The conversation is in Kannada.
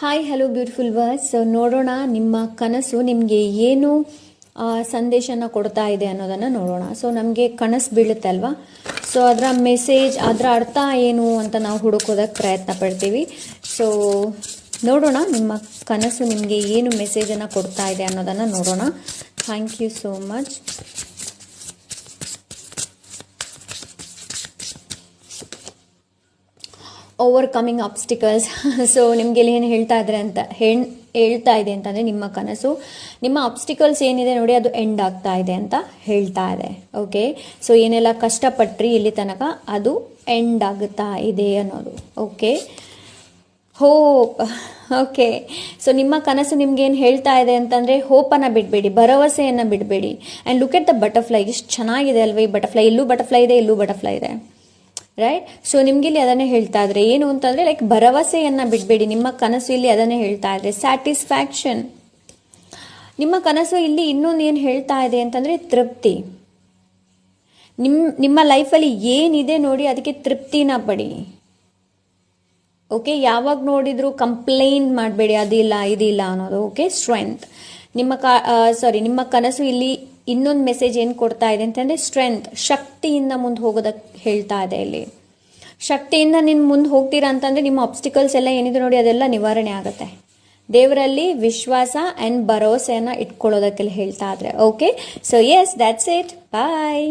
ಹಾಯ್ ಹಲೋ ಬ್ಯೂಟಿಫುಲ್ ವರ್ಸ್ ನೋಡೋಣ ನಿಮ್ಮ ಕನಸು, ನಿಮಗೆ ಏನು ಸಂದೇಶನ ಕೊಡ್ತಾ ಇದೆ ಅನ್ನೋದನ್ನು ನೋಡೋಣ. ಸೊ ನಮಗೆ ಕನಸು ಬೀಳುತ್ತೆ ಅಲ್ವಾ ಸೊ ಅದರ ಮೆಸೇಜ್ ಅದರ ಅರ್ಥ ಏನು ಅಂತ ನಾವು ಹುಡುಕೋದಕ್ಕೆ ಪ್ರಯತ್ನ ಪಡ್ತೀವಿ. ಸೊ ನೋಡೋಣ ನಿಮ್ಮ ಕನಸು, ನಿಮಗೆ ಏನು ಮೆಸೇಜನ್ನು ಕೊಡ್ತಾ ಇದೆ ಅನ್ನೋದನ್ನು ನೋಡೋಣ. Thank you so much overcoming obstacles so ನಿಮ್ಗೆ ಇಲ್ಲಿ ಏನು ಹೇಳ್ತಾ ಇದ್ರೆ ಅಂತ ಹೆಣ್ ಹೇಳ್ತಾ ಇದೆ ಅಂತಂದರೆ ನಿಮ್ಮ ಕನಸು. ನಿಮ್ಮ ಅಬ್ಸ್ಟಿಕಲ್ಸ್ ಏನಿದೆ ನೋಡಿ, ಅದು ಎಂಡ್ ಆಗ್ತಾ ಇದೆ ಅಂತ ಹೇಳ್ತಾ ಇದೆ. ಓಕೆ ಸೊ ಏನೆಲ್ಲ ಕಷ್ಟಪಟ್ರಿ ಇಲ್ಲಿ ತನಕ ಅದು ಎಂಡ್ ಆಗ್ತಾ ಇದೆ ಅನ್ನೋದು. ಓಕೆ ಹೋಪ್ ಓಕೆ ಸೊ ನಿಮ್ಮ ಕನಸು ನಿಮ್ಗೆ ಏನು ಹೇಳ್ತಾ ಇದೆ ಅಂತಂದರೆ ಹೋಪನ್ನು ಬಿಡಬೇಡಿ, ಭರವಸೆಯನ್ನು ಬಿಡಬೇಡಿ. And look at the butterfly ಎಷ್ಟು ಚೆನ್ನಾಗಿದೆ ಅಲ್ವಾ ಈ ಬಟರ್ಫ್ಲೈ ಇಲ್ಲೂ ಬಟರ್ಫ್ಲೈ ಇದೆ, ಇಲ್ಲೂ ಬಟರ್ಫ್ಲೈ ಇದೆ. ರೈಟ್ ಸೊ ನಿಮ್ಗೆ ಇಲ್ಲಿ ಅದನ್ನೇ ಹೇಳ್ತಾ ಇದ್ರೆ, ಏನು ಅಂತಂದ್ರೆ ಲೈಕ್ ಭರವಸೆಯನ್ನ ಬಿಡಬೇಡಿ. ನಿಮ್ಮ ಕನಸು ಇಲ್ಲಿ ಅದನ್ನೇ ಹೇಳ್ತಾ ಇದ್ರೆ ಸ್ಯಾಟಿಸ್ಫ್ಯಾಕ್ಷನ್ ನಿಮ್ಮ ಕನಸು ಇಲ್ಲಿ ಇನ್ನೊಂದು ಏನು ಹೇಳ್ತಾ ಇದೆ ಅಂತಂದ್ರೆ, ತೃಪ್ತಿ. ನಿಮ್, ನಿಮ್ಮ ಲೈಫಲ್ಲಿ ಏನಿದೆ ನೋಡಿ ಅದಕ್ಕೆ ತೃಪ್ತಿನ ಪಡಿ. ಓಕೆ ಯಾವಾಗ ನೋಡಿದ್ರು ಕಂಪ್ಲೇಂಟ್ ಮಾಡಬೇಡಿ, ಅದಿಲ್ಲ, ಇದಿಲ್ಲ ಅನ್ನೋದು. ಓಕೆ ಸ್ಟ್ರೆಂತ್ ನಿಮ್ಮ ಕಾ ಸಾರಿ ನಿಮ್ಮ ಕನಸು ಇಲ್ಲಿ ಇನ್ನೊಂದು ಮೆಸೇಜ್ ಏನು ಕೊಡ್ತಾ ಇದೆ ಅಂತಂದರೆ ಸ್ಟ್ರೆಂತ್ ಶಕ್ತಿಯಿಂದ ಮುಂದೆ ಹೋಗೋದಕ್ಕೆ ಹೇಳ್ತಾ ಇದೆ ಇಲ್ಲಿ. ಶಕ್ತಿಯಿಂದ ನೀನು ಮುಂದೆ ಹೋಗ್ತೀರಾ ಅಂತಂದರೆ, ನಿಮ್ಮ ಆಬ್ಸ್ಟಿಕಲ್ಸ್ ಎಲ್ಲ ಏನಿದೆ ನೋಡಿ, ಅದೆಲ್ಲ ನಿವಾರಣೆ ಆಗುತ್ತೆ. ದೇವರಲ್ಲಿ ವಿಶ್ವಾಸ ಆ್ಯಂಡ್ ಭರವಸೆಯನ್ನು ಇಟ್ಕೊಳ್ಳೋದಕ್ಕೆಲ್ಲ ಹೇಳ್ತಾ ಇದ್ರೆ. Okay so yes that's it bye